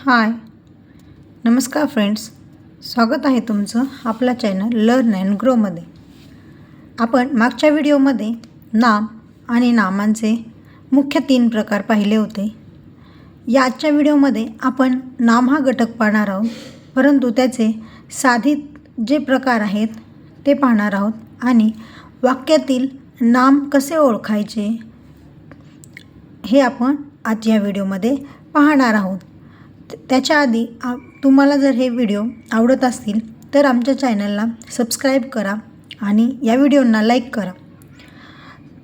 हाय. नमस्कार फ्रेंड्स. स्वागत आहे तुमचं आपला चॅनल लर्न अँड ग्रोमध्ये आपण मागच्या व्हिडिओमध्ये नाम आणि नामांचे मुख्य तीन प्रकार पाहिले होते. या आजच्या व्हिडिओमध्ये आपण नाम हा घटक पाहणार आहोत परंतु त्याचे साधित जे प्रकार आहेत ते पाहणार आहोत आणि वाक्यातील नाम कसे ओळखायचे हे आपण आज या व्हिडिओमध्ये पाहणार आहोत. त्याच्या आधी आ तुम्हाला जर हे व्हिडिओ आवडत असतील तर आमच्या चॅनलला सबस्क्राईब करा आणि या व्हिडिओंना लाईक करा.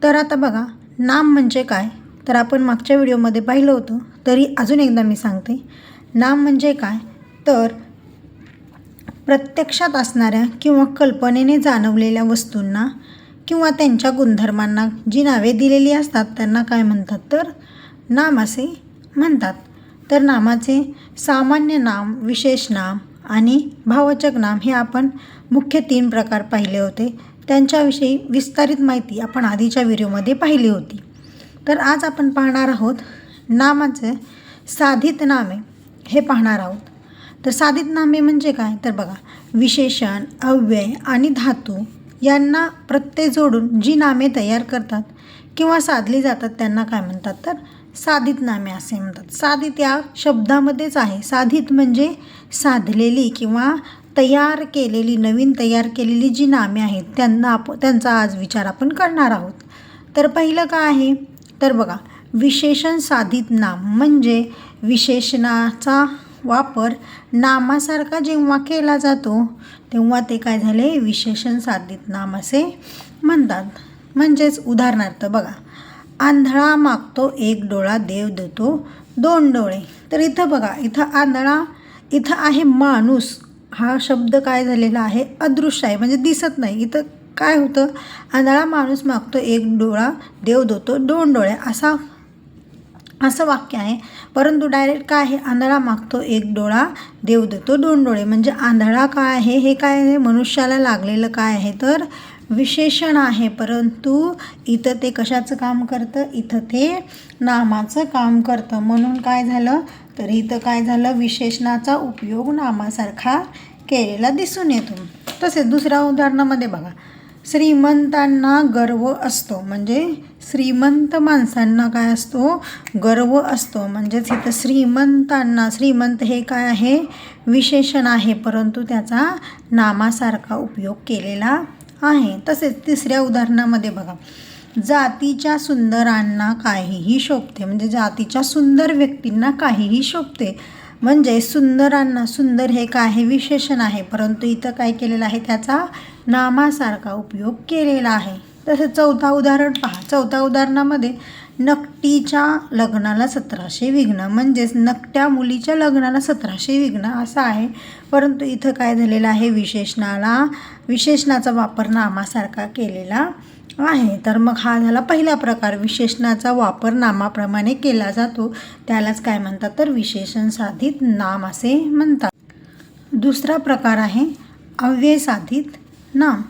तर आता बघा नाम म्हणजे काय? तर आपण मागच्या व्हिडिओमध्ये पाहिलं होतं तरी अजून एकदा मी सांगते. नाम म्हणजे काय? तर प्रत्यक्षात असणाऱ्या किंवा कल्पनेने जाणवलेल्या वस्तूंना किंवा त्यांच्या गुणधर्मांना जी नावे दिलेली असतात त्यांना काय म्हणतात? तर नाम असे म्हणतात. तर नामाचे सामान्य नाम विशेष नाम आणि भावचक नाम हे आपण मुख्य तीन प्रकार पाहिले होते. त्यांच्याविषयी विस्तारित माहिती आपण आधीच्या व्हिडिओमध्ये पाहिली होती. तर आज आपण पाहणार आहोत नामाचे साधित नामे हे पाहणार आहोत. तर साधित नामे म्हणजे काय? तर बघा विशेषण अव्यय आणि धातू यांना प्रत्यय जोडून जी नामे तयार करतात किंवा साधली जातात त्यांना काय म्हणतात तर साधित नामे असे म्हणतात. साधित या शब्दामध्येच आहे. साधित म्हणजे साधलेली किंवा तयार केलेली नवीन तयार केलेली जी नामे आहेत त्यांना आप त्यांचा आज विचार आपण करणार आहोत. तर पहिलं काय आहे? तर बघा विशेषण साधित नाम म्हणजे विशेषणाचा वापर नामासारखा जेव्हा केला जातो तेव्हा ते काय झाले? विशेषण साधित नाम असे म्हणतात. म्हणजेच उदाहरणार्थ बघा आंधळा मागतो एक डोळा देव देतो दोन डोळे. तर इथं बघा इथं आंधळा इथं आहे माणूस. हा शब्द काय झालेला आहे? अदृश्य आहे म्हणजे दिसत नाही. इथं काय होतं? आंधळा माणूस मागतो एक डोळा देव देतो दोन डोळे. असा असं वाक्य आहे. परंतु डायरेक्ट काय आहे? आंधळा मागतो एक डोळा देव देतो दोन डोळे. म्हणजे आंधळा काय आहे? हे काय आहे? मनुष्याला लागलेलं काय आहे? तर विशेषण आहे. परंतु इथं ते कशाचं काम करतं? इथं ते नामाचं काम करतं. म्हणून काय झालं? तर इथं काय झालं? विशेषणाचा उपयोग नामासारखा केलेला दिसून येतो. तसेच दुसऱ्या उदाहरणामध्ये बघा. श्रीमंतांना गर्व असतो. म्हणजे श्रीमंत माणसांना काय असतो? गर्व असतो. म्हणजेच इथं श्रीमंतांना श्रीमंत हे काय आहे? विशेषण आहे. परंतु त्याचा नामासारखा उपयोग केलेला आहे. तसेच तिसऱ्या उदाहरणामध्ये बघा. जातीच्या सुंदरांना काहीही शोभते. म्हणजे जातीच्या सुंदर व्यक्तींना काहीही शोभते. म्हणजे सुंदरांना सुंदर हे काय आहे? विशेषण आहे. परंतु इथं काय केलेलं आहे? त्याचा नामासारखा उपयोग केलेला आहे. तसं चौथा उदाहरण पहा. चौथ्या उदाहरणामध्ये नकटीच्या लग्नाला सतराशे विघ्न. म्हणजेच नकट्या मुलीच्या लग्नाला सतराशे विघ्न असं आहे. परंतु इथं काय झालेलं आहे? विशेषणाला विशेषणाचा वापर नामासारखा केलेला आहे. तर मग हा झाला पहिला प्रकार. विशेषणाचा वापर नामाप्रमाणे केला जातो. त्यालाच काय म्हणतात? तर विशेषण साधित नाम असे म्हणतात. दुसरा प्रकार आहे अव्यय साधित नाम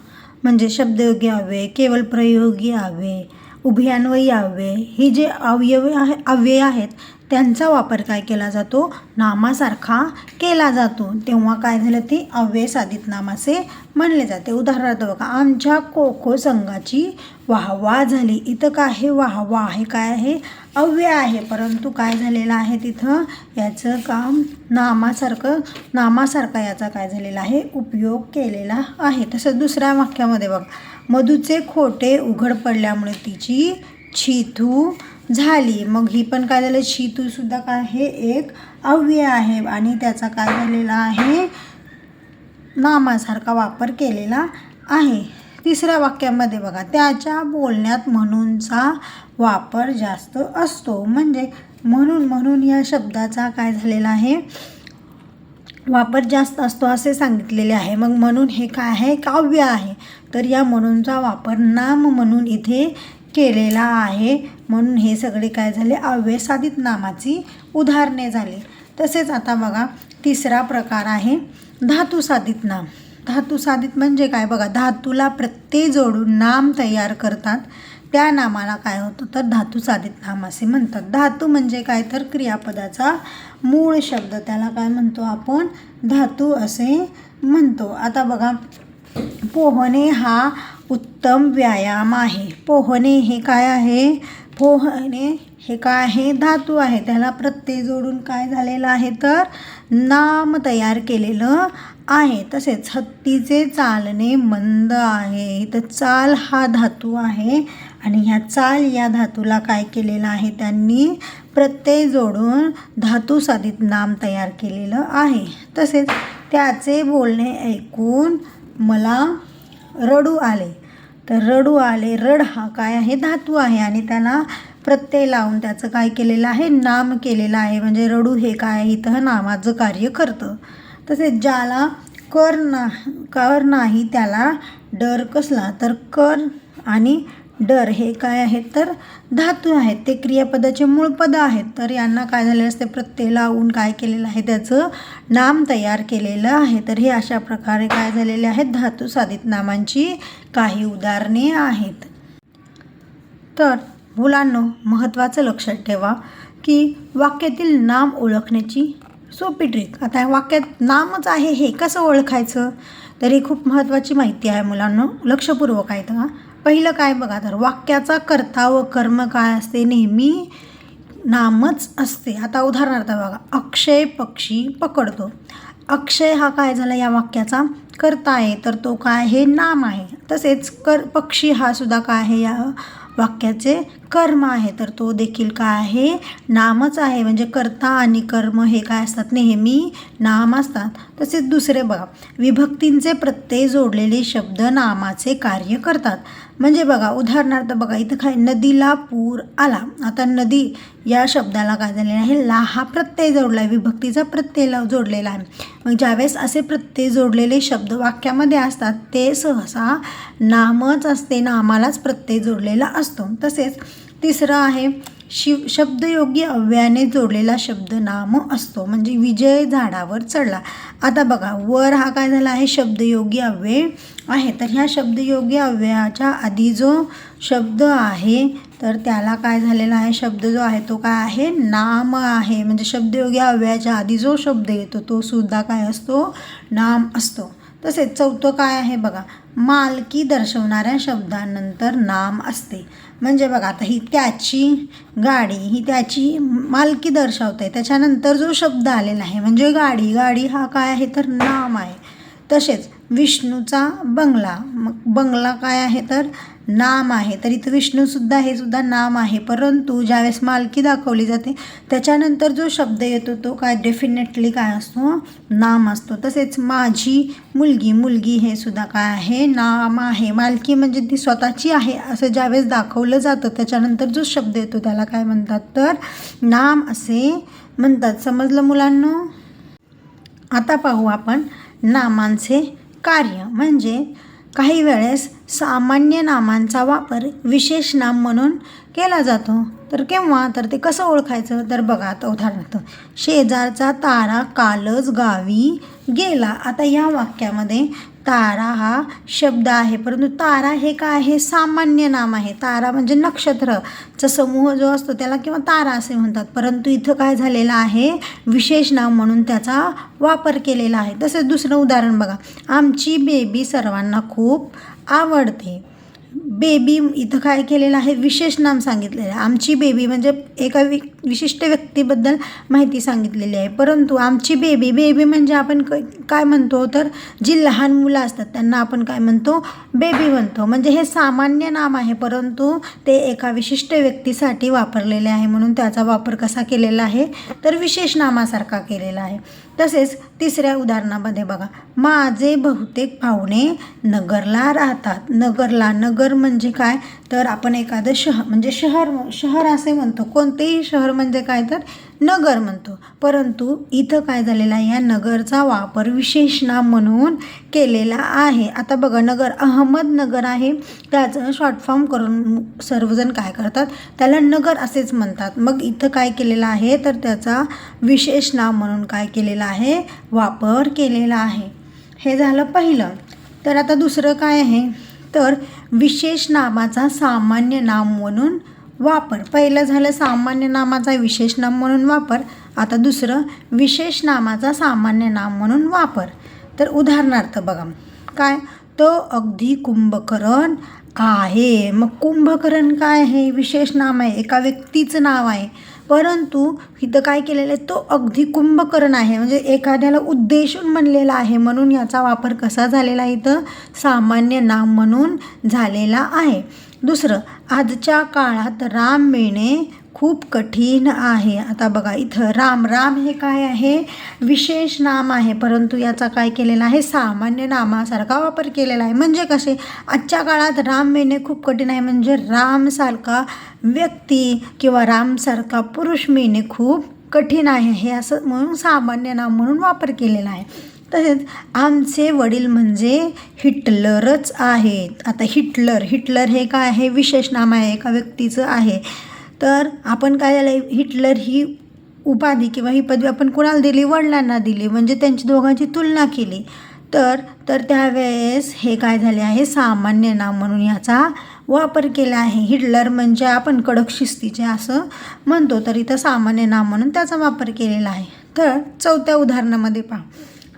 म्हणजे शब्दयोगी हवे केवळ प्रयोगी हवे. उभयान्वयी अव्यय. ही जे अवयव आहे अव्यय आहेत त्यांचा वापर काय केला जातो? नामासारखा केला जातो. तेव्हा काय झालं? ते अव्यय साधित नाम असे म्हणले जाते. उदाहरणार्थ बघा आमच्या खो खो संघाची वाहवा झाली. इथं काय आहे वाहवा आहे काय आहे? अव्यय आहे. परंतु काय झालेलं आहे तिथं? याचं काम नामासारखं नामासारखा याचा काय झालेला आहे? उपयोग केलेला आहे. तसंच दुसऱ्या वाक्यामध्ये बघा मधूचे खोटे उघड पडल्यामुळे तिची छितू झाली. मग ही पण काय झालं? छितूसुद्धा काय? आहे एक अव्यय आहे आणि त्याचा काय झालेला आहे? नामासारखा वापर केलेला आहे. तिसऱ्या वाक्यामध्ये बघा त्याच्या बोलण्यात म्हणूनचा वापर जास्त असतो. म्हणजे म्हणून म्हणून या शब्दाचा काय झालेला आहे? वापर जास्त असतो असे सांगितलेले आहे. मग म्हणून हे काय आहे? काव्य आहे. तर या म्हणूनचा वापर नाम म्हणून इथे केलेला आहे. म्हणून हे सगळे काय झाले? अव्यसाधित नामाची उदाहरणे झाली. तसेच आता बघा तिसरा प्रकार आहे धातू साधित नाम. धातू साधित म्हणजे काय? बघा धातूला प्रत्यय जोडून नाम तयार करतात. त्या नामाला काय होतं? तर धातू साधित नाम असे म्हणतात. धातू म्हणजे काय? तर क्रियापदाचा मूळ शब्द. त्याला काय म्हणतो आपण? धातू असे म्हणतो. आता बघा पोहणे हा उत्तम व्यायाम आहे. पोहणे हे काय आहे? पोहणे हे काय आहे? धातू आहे. त्याला प्रत्यय जोडून काय झालेलं आहे तर नाम तयार केलेलं आहे. तसेच हत्तीचे चालणे मंद आहे. तर चाल हा धातू आहे आणि ह्या चाल या धातूला काय केलेलं आहे? त्यांनी प्रत्यय जोडून धातू साधित नाम तयार केलेलं आहे. तसेच त्याचे बोलणे ऐकून मला रडू आले. तर रडू आले रड हा काय आहे? धातू आहे आणि त्याला प्रत्यय लावून त्याचं काय केलेलं आहे? नाम केलेलं आहे. म्हणजे रडू हे काय आहे? इथं नामाचं कार्य करतं. तसेच ज्याला कर ना कर नाही त्याला डर कसला? तर कर आणि डर हे काय आहेत तर धातू आहेत. ते क्रियापदाचे मूळ पद आहेत. तर यांना काय झाले असते? प्रत्यय लावून काय केलेलं आहे? त्याचं नाम तयार केलेलं आहे. तर हे अशा प्रकारे काय झालेले आहेत? धातू साधित नामांची काही उदाहरणे आहेत. तर मुलांनो महत्त्वाचं लक्षात ठेवा की वाक्यातील नाम ओळखण्याची सोपी ट्रिक आता या वाक्यात नामच आहे हे कसं ओळखायचं? तर ही खूप महत्त्वाची माहिती आहे मुलांनो. लक्षपूर्वक आहे का पहिलं काय बघा तर वाक्याचा कर्ता व कर्म काय असते नेहमी नामच असते. आता उदाहरणार्थ बघा अक्षय पक्षी पकडतो. अक्षय हा काय झाला या वाक्याचा? कर्ता आहे तर तो काय? आहे नाम आहे. तसेच कर पक्षी हा सुद्धा काय आहे? या वाक्याचे कर्म आहे. तर तो देखील काय आहे? नामच आहे. म्हणजे कर्ता आणि कर्म हे काय असतात? नेहमी नाम असतात. तसेच दुसरे बघा विभक्तींचे प्रत्यय जोडलेले शब्द नामाचे कार्य करतात. म्हणजे बघा उदाहरणार्थ बघा इथं काय नदीला पूर आला. आता नदी या शब्दाला काय झालेलं आहे? ला हा प्रत्यय जोडला आहे विभक्तीचा प्रत्यय जोडलेला आहे. मग ज्यावेळेस असे प्रत्यय जोडलेले शब्द वाक्यामध्ये असतात ते सहसा नामच असते नामालाच प्रत्यय जोडलेला असतो. तसेच तिसरं आहे शिव शब्दयोगी अव्याने जोडलेला शब्द नाम असतो. म्हणजे विजय झाडावर चढला. आता बघा वर हा काय झाला आहे? शब्दयोगी अव्यय आहे. तर ह्या शब्दयोगी अव्ययाच्या आधी जो शब्द आहे तर त्याला काय झालेला आहे? शब्द जो आहे तो काय आहे? नाम आहे. म्हणजे शब्दयोगी अव्ययाच्या आधी जो शब्द येतो तो सुद्धा काय असतो? नाम असतो. तसेच चौथं काय आहे बघा? मालकी दर्शवणाऱ्या शब्दानंतर नाम असते. म्हणजे बघा आता ही त्याची गाडी ही त्याची मालकी दर्शवते त्याच्यानंतर जो शब्द आलेला आहे म्हणजे गाडी गाडी हा काय आहे तर नाम आहे. तसेच विष्णूचा बंगला. मग बंगला काय आहे तर? नाम आहे. तर इथं विष्णूसुद्धा हे सुद्धा नाम आहे. परंतु ज्यावेळेस मालकी दाखवली जाते त्याच्यानंतर जो शब्द येतो तो काय डेफिनेटली काय असतो? नाम असतो. तसेच माझी मुलगी मुलगी हे सुद्धा काय आहे? नाम आहे. मालकी म्हणजे ती स्वतःची आहे असं ज्यावेळेस दाखवलं जातं त्याच्यानंतर जो शब्द येतो त्याला काय म्हणतात तर? नाम असे म्हणतात. समजलं मुलांना? आता पाहू आपण नामांचे कार्य म्हणजे काही वेळेस सामान्य नामांचा वापर विशेष नाम म्हणून केला जातो. तर केव्हा? तर ते कसं ओळखायचं? तर बघा आता उदाहरणार्थ शेजारचा तारा कालच गावी गेला. आता या वाक्यामध्ये तारा हा शब्द आहे. परंतु तारा हे काय आहे? सामान्य नाम आहे. तारा म्हणजे नक्षत्रचा समूह जो असतो त्याला किंवा तारा असे म्हणतात. परंतु इथं काय झालेलं आहे? विशेष नाव म्हणून त्याचा वापर केलेला आहे. तसेच दुसरं उदाहरण बघा. आमची बेबी सर्वांना खूप आवडते. बेबी इथं काय केलेलं आहे? विशेष नाम सांगितलेलं आहे. आमची बेबी म्हणजे एका वि विशिष्ट व्यक्तीबद्दल माहिती सांगितलेली आहे. परंतु आमची बेबी बेबी म्हणजे आपण क काय म्हणतो? तर जी लहान मुलं असतात त्यांना आपण काय म्हणतो? बेबी म्हणतो. म्हणजे हे सामान्य नाम आहे परंतु ते एका विशिष्ट व्यक्तीसाठी वापरलेले आहे म्हणून त्याचा वापर कसा केलेला आहे? तर विशेष नामासारखा केलेला आहे. तसेच तिसऱ्या उदाहरणामध्ये बघा. माझे बहुतेक पाहुणे नगरला राहतात. नगरला नगर म्हणजे काय? तर आपण एखादं शहर म्हणजे शहर शहर असे म्हणतो. कोणतेही शहर म्हणजे काय तर नगर म्हणतो. परंतु इथं काय झालेलं आहे? या नगरचा वापर विशेष नाम म्हणून केलेला आहे. आता बघा नगर अहमदनगर आहे. त्याचं शॉर्ट फॉर्म करून सर्वजण काय करतात? त्याला नगर असेच म्हणतात. मग इथं काय केलेलं आहे? तर त्याचा विशेष नाम म्हणून काय केलेला आहे? वापर केलेला आहे. हे झालं पहिलं. तर आता दुसरं काय आहे? तर विशेष नामाचा सामान्य नाम म्हणून वापर. पहिलं झालं सामान्य नामाचा विशेष नाम म्हणून वापर. आता दुसरं विशेष नामाचा सामान्य नाम म्हणून वापर. तर उदाहरणार्थ बघा. काय? तो अगदी कुंभकर्ण आहे. मग कुंभकर्ण काय आहे? विशेष नाम आहे. एका व्यक्तीचं नाव आहे. परंतु इथं काय केलेलं आहे? तो अगदी कुंभकर्ण आहे. म्हणजे एखाद्याला उद्देशून म्हणलेला आहे म्हणून याचा वापर कसा झालेला आहे इथं? सामान्य नाम म्हणून झालेला आहे. दुसरं आजच्या काळात राम मिळणे खूप कठीण आहे. आता बघा इथं राम राम हे काय आहे? विशेष नाम आहे. परंतु याचा काय केलेला आहे? सामान्य नामासारखा वापर केलेला आहे. म्हणजे कसे? आजच्या काळात राम मिळणे खूप कठीण आहे. म्हणजे रामसारखा व्यक्ती किंवा रामसारखा पुरुष मिळणे खूप कठीण आहे. हे असं म्हणून सामान्य नाम म्हणून वापर केलेला आहे. तसेच आमचे वडील म्हणजे हिटलरच आहेत. आता हिटलर हिटलर हे काय आहे? विशेष नाम आहे. एका व्यक्तीचं आहे. तर आपण काय झालं हिटलर ही उपाधी किंवा ही पदवी आपण कुणाला दिली? वडिलांना दिली. म्हणजे त्यांची दोघांची तुलना केली. तर तर त्यावेळेस हे काय झाले आहे? सामान्य नाम म्हणून याचा वापर केला आहे. हिटलर म्हणजे आपण कडक शिस्तीचे असं म्हणतो तर इथं सामान्य नाम म्हणून त्याचा वापर केलेला आहे. तर चौथ्या उदाहरणामध्ये पहा.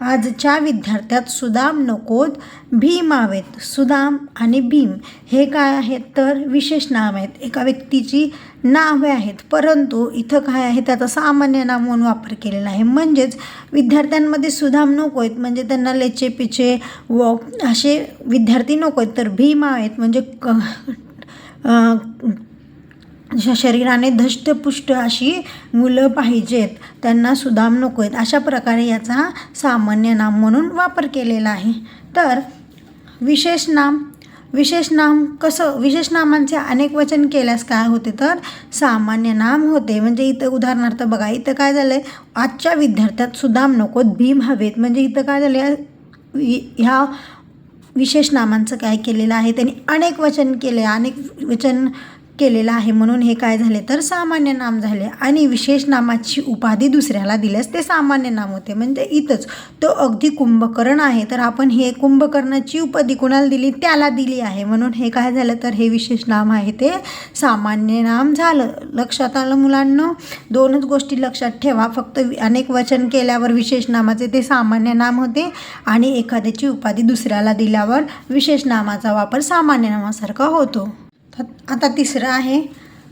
आजच्या विद्यार्थ्यात सुदाम नकोत भीम आहेत सुदाम आणि भीम हे काय आहेत? तर विशेष नाम आहेत. एका व्यक्तीची नावे आहेत. परंतु इथं काय आहे? त्याचा सामान्य नाम म्हणून वापर केलेला आहे. म्हणजेच विद्यार्थ्यांमध्ये सुदाम नको आहेत म्हणजे त्यांना लेचे पिचे व असे विद्यार्थी नको आहेत. तर भीम आहेत म्हणजे क शरीराने धष्टपुष्ट अशी मुलं पाहिजेत त्यांना सुदाम नको आहेत. अशा प्रकारे याचा सामान्य नाम म्हणून वापर केलेला आहे. तर विशेष नाम. विशेष नाम कसं? विशेष नामांचे अनेक वचन केल्यास काय होते? तर सामान्य नाम होते. म्हणजे इथं उदाहरणार्थ बघा इथं काय झालं आहे आजच्या विद्यार्थ्यात सुदाम नकोत भीम हवेत. म्हणजे इथं काय झालं आहे ह्या विशेष नामांचं काय केलेलं आहे? त्यांनी अनेक वचन केले. अनेक वचन केलेलं आहे म्हणून हे काय झाले तर सामान्य नाम झाले. आणि विशेष नामाची उपाधी दुसऱ्याला दिल्यास ते सामान्य नाम होते. म्हणजे इथंच. तो अगदी कुंभकर्ण आहे. तर आपण हे कुंभकर्णाची उपाधी कोणाला दिली? त्याला दिली आहे. म्हणून हे काय झालं तर हे विशेष नाम आहे ते सामान्य नाम झालं. लक्षात आलं मुलांना? दोनच गोष्टी लक्षात ठेवा. फक्त अनेक वचन केल्यावर विशेष नामाचे ते सामान्य नाम होते. आणि एखाद्याची उपाधी दुसऱ्याला दिल्यावर विशेष नामाचा वापर सामान्य नामासारखा होतो. आता तिसरं आहे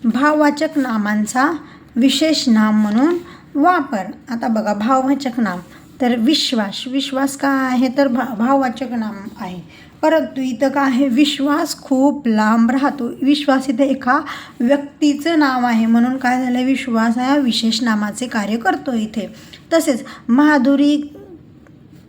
भाववाचक नामांचा विशेष नाम म्हणून वापर. आता बघा भाववाचक नाम. तर विश्वास. विश्वास का आहे? तर भा भाववाचक नाम आहे. परंतु इथं काय आहे? विश्वास खूप लांब राहतो. विश्वास इथं एका व्यक्तीचं नाव आहे म्हणून काय झालं विश्वास हा विशेष नामाचे कार्य करतो इथे. तसेच माधुरी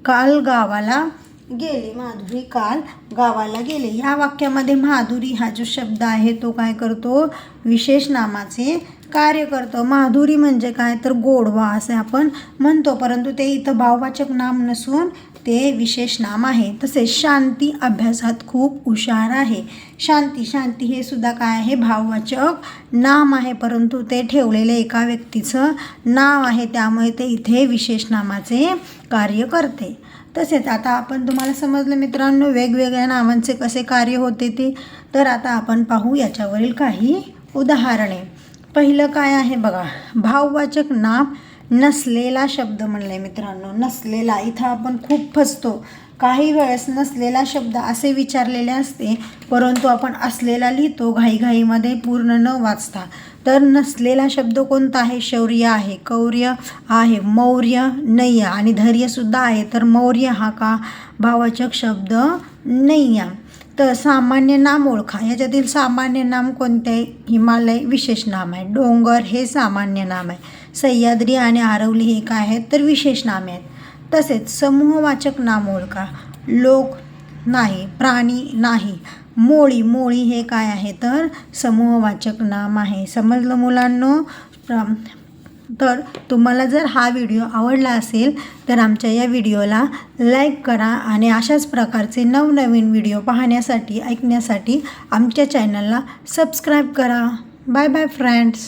काल गावाला गेली माधुरी काल गावाला गेले. या वाक्यामध्ये माधुरी हा जो शब्द आहे तो काय करतो? विशेष नामाचे कार्य करतो. माधुरी म्हणजे काय? तर गोडवा असे आपण म्हणतो. परंतु ते इथं भाववाचक नाम नसून ते विशेष नाम आहे. तसेच शांती अभ्यासात खूप हुशार आहे. शांती शांती हे सुद्धा काय आहे? भाववाचक नाम आहे. परंतु ते ठेवलेले एका व्यक्तीचं नाव आहे. त्यामुळे ते इथे विशेष नामाचे कार्य करते. तसेच आता आपण तुम्हाला समजलं मित्रांनो वेगवेगळ्या नावांचे कसे कार्य होते ते तर आता आपण पाहू याच्यावरील काही उदाहरणे. पहिलं काय आहे बघा भाववाचक नाम नसलेला शब्द म्हणले मित्रांनो नसलेला. इथं आपण खूप फसतो. काही वेळेस नसलेला शब्द असे विचारलेले असते परंतु आपण असलेला लिहितो घाईघाईमध्ये पूर्ण न वाचता. तर नसलेला शब्द कोणता आहे? शौर्य आहे कौर्य आहे मौर्य नय्य आणि धैर्यसुद्धा आहे तर मौर्य हा का? भावाचक शब्द नय्य तर सामान्य नाम ओळखा. याच्यातील सामान्य नाम कोणते? आहे हिमालय विशेष नाम आहे. डोंगर हे सामान्य नाम आहे. सह्याद्री आणि आरवली हे काय आहेत? तर विशेष नामे आहेत. तसेच समूहवाचक नाम ओळखा. लोक नाही प्राणी नाही मोळी. मोळी हे काय आहे? तर समूहवाचक नाम आहे. समजलं मुलांनो? तर तुम्हाला जर हा व्हिडिओ आवडला असेल तर आमच्या या व्हिडिओला लाईक करा आणि अशाच प्रकारचे नवनवीन व्हिडिओ पाहण्यासाठी ऐकण्यासाठी आमच्या चॅनलला सबस्क्राईब करा. Bye bye friends.